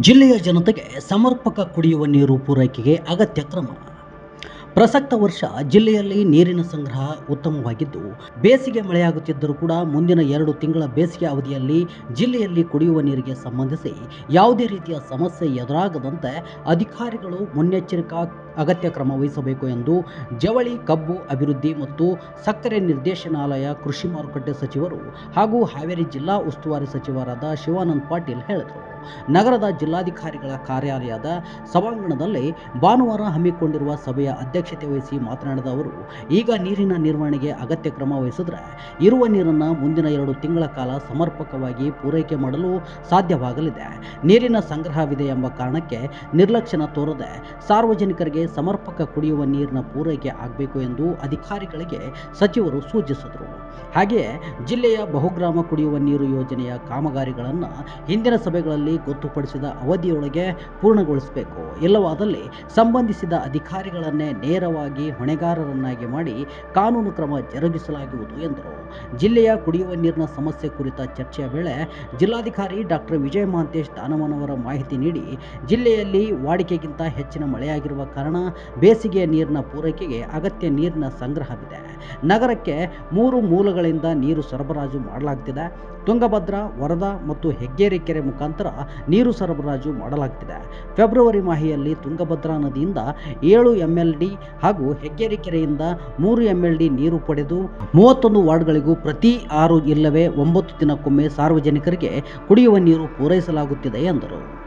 ಜಿಲ್ಲೆಯ ಜನತೆಗೆ ಸಮರ್ಪಕ ಕುಡಿಯುವ ನೀರು ಪೂರೈಕೆಗೆ ಅಗತ್ಯ ಕ್ರಮ. ಪ್ರಸಕ್ತ ವರ್ಷ ಜಿಲ್ಲೆಯಲ್ಲಿ ನೀರಿನ ಸಂಗ್ರಹ ಉತ್ತಮವಾಗಿದ್ದು, ಬೇಸಿಗೆ ಮಳೆಯಾಗುತ್ತಿದ್ದರೂ ಕೂಡ ಮುಂದಿನ ಎರಡು ತಿಂಗಳ ಬೇಸಿಗೆ ಅವಧಿಯಲ್ಲಿ ಜಿಲ್ಲೆಯಲ್ಲಿ ಕುಡಿಯುವ ನೀರಿಗೆ ಸಂಬಂಧಿಸಿ ಯಾವುದೇ ರೀತಿಯ ಸಮಸ್ಯೆ ಎದುರಾಗದಂತೆ ಅಧಿಕಾರಿಗಳು ಮುನ್ನೆಚ್ಚರಿಕಾ ಅಗತ್ಯ ಕ್ರಮ ವಹಿಸಬೇಕು ಎಂದು ಜವಳಿ, ಕಬ್ಬು ಅಭಿವೃದ್ಧಿ ಮತ್ತು ಸಕ್ಕರೆ ನಿರ್ದೇಶನಾಲಯ ಕೃಷಿ ಮಾರುಕಟ್ಟೆ ಸಚಿವರು ಹಾಗೂ ಹಾವೇರಿ ಜಿಲ್ಲಾ ಉಸ್ತುವಾರಿ ಸಚಿವರಾದ ಶಿವಾನಂದ್ ಪಾಟೀಲ್ ಹೇಳಿದರು. ನಗರದ ಜಿಲ್ಲಾಧಿಕಾರಿಗಳ ಕಾರ್ಯಾಲಯದ ಸಭಾಂಗಣದಲ್ಲಿ ಭಾನುವಾರ ಹಮ್ಮಿಕೊಂಡಿರುವ ಸಭೆಯ ಅಧ್ಯಕ್ಷತೆ ವಹಿಸಿ ಮಾತನಾಡಿದ ಅವರು, ಈಗ ನೀರಿನ ನಿರ್ವಹಣೆಗೆ ಅಗತ್ಯ ಕ್ರಮ ವಹಿಸಿದ್ರೆ ಇರುವ ನೀರನ್ನು ಮುಂದಿನ ಎರಡು ತಿಂಗಳ ಕಾಲ ಸಮರ್ಪಕವಾಗಿ ಪೂರೈಕೆ ಮಾಡಲು ಸಾಧ್ಯವಾಗಲಿದೆ. ನೀರಿನ ಸಂಗ್ರಹವಿದೆ ಎಂಬ ಕಾರಣಕ್ಕೆ ನಿರ್ಲಕ್ಷ್ಯನ ತೋರದೆ ಸಾರ್ವಜನಿಕರಿಗೆ ಸಮರ್ಪಕ ಕುಡಿಯುವ ನೀರಿನ ಪೂರೈಕೆ ಆಗಬೇಕು ಎಂದು ಅಧಿಕಾರಿಗಳಿಗೆ ಸಚಿವರು ಸೂಚಿಸಿದರು. ಹಾಗೆಯೇ ಜಿಲ್ಲೆಯ ಬಹುಗ್ರಾಮ ಕುಡಿಯುವ ನೀರು ಯೋಜನೆಯ ಕಾಮಗಾರಿಗಳನ್ನು ಹಿಂದಿನ ಸಭೆಗಳಲ್ಲಿ ಗೊತ್ತುಪಡಿಸಿದ ಅವಧಿಯೊಳಗೆ ಪೂರ್ಣಗೊಳಿಸಬೇಕು. ಇಲ್ಲವಾದಲ್ಲಿ ಸಂಬಂಧಿಸಿದ ಅಧಿಕಾರಿಗಳನ್ನೇ ನೇರವಾಗಿ ಹೊಣೆಗಾರರನ್ನಾಗಿ ಮಾಡಿ ಕಾನೂನು ಕ್ರಮ ಜರುಗಿಸಲಾಗುವುದು ಎಂದರು. ಜಿಲ್ಲೆಯ ಕುಡಿಯುವ ನೀರಿನ ಸಮಸ್ಯೆ ಕುರಿತ ಚರ್ಚೆಯ ವೇಳೆ ಜಿಲ್ಲಾಧಿಕಾರಿ ಡಾಕ್ಟರ್ ವಿಜಯ ಮಹಾಂತೇಶ್ ದಾನವನವರ ಮಾಹಿತಿ ನೀಡಿ, ಜಿಲ್ಲೆಯಲ್ಲಿ ವಾಡಿಕೆಗಿಂತ ಹೆಚ್ಚಿನ ಮಳೆಯಾಗಿರುವ ಕಾರಣ ಬೇಸಿಗೆಯ ನೀರಿನ ಪೂರೈಕೆಗೆ ಅಗತ್ಯ ನೀರಿನ ಸಂಗ್ರಹವಿದೆ. ನಗರಕ್ಕೆ ಮೂರು ಮೂಲಗಳಿಂದ ನೀರು ಸರಬರಾಜು ಮಾಡಲಾಗ್ತಿದೆ. ತುಂಗಭದ್ರಾ, ವರದಾ ಮತ್ತು ಹೆಗ್ಗೇರಿ ಕೆರೆ ಮುಖಾಂತರ ನೀರು ಸರಬರಾಜು ಮಾಡಲಾಗ್ತಿದೆ. ಫೆಬ್ರವರಿ ಮಾಹೆಯಲ್ಲಿ ತುಂಗಭದ್ರಾ ನದಿಯಿಂದ ಏಳು ಎಂ ಎಲ್ ಡಿ ಹಾಗೂ ಹೆಗ್ಗೇರಿ ಕೆರೆಯಿಂದ ಮೂರು ಎಂ ಎಲ್ ಡಿ ನೀರು ಪಡೆದು ಮೂವತ್ತೊಂದು ವಾರ್ಡ್ಗಳಿಗೂ ಪ್ರತಿ ಆರು ಇಲ್ಲವೇ ಒಂಬತ್ತು ದಿನಕ್ಕೊಮ್ಮೆ ಸಾರ್ವಜನಿಕರಿಗೆ ಕುಡಿಯುವ ನೀರು ಪೂರೈಸಲಾಗುತ್ತಿದೆ ಎಂದರು.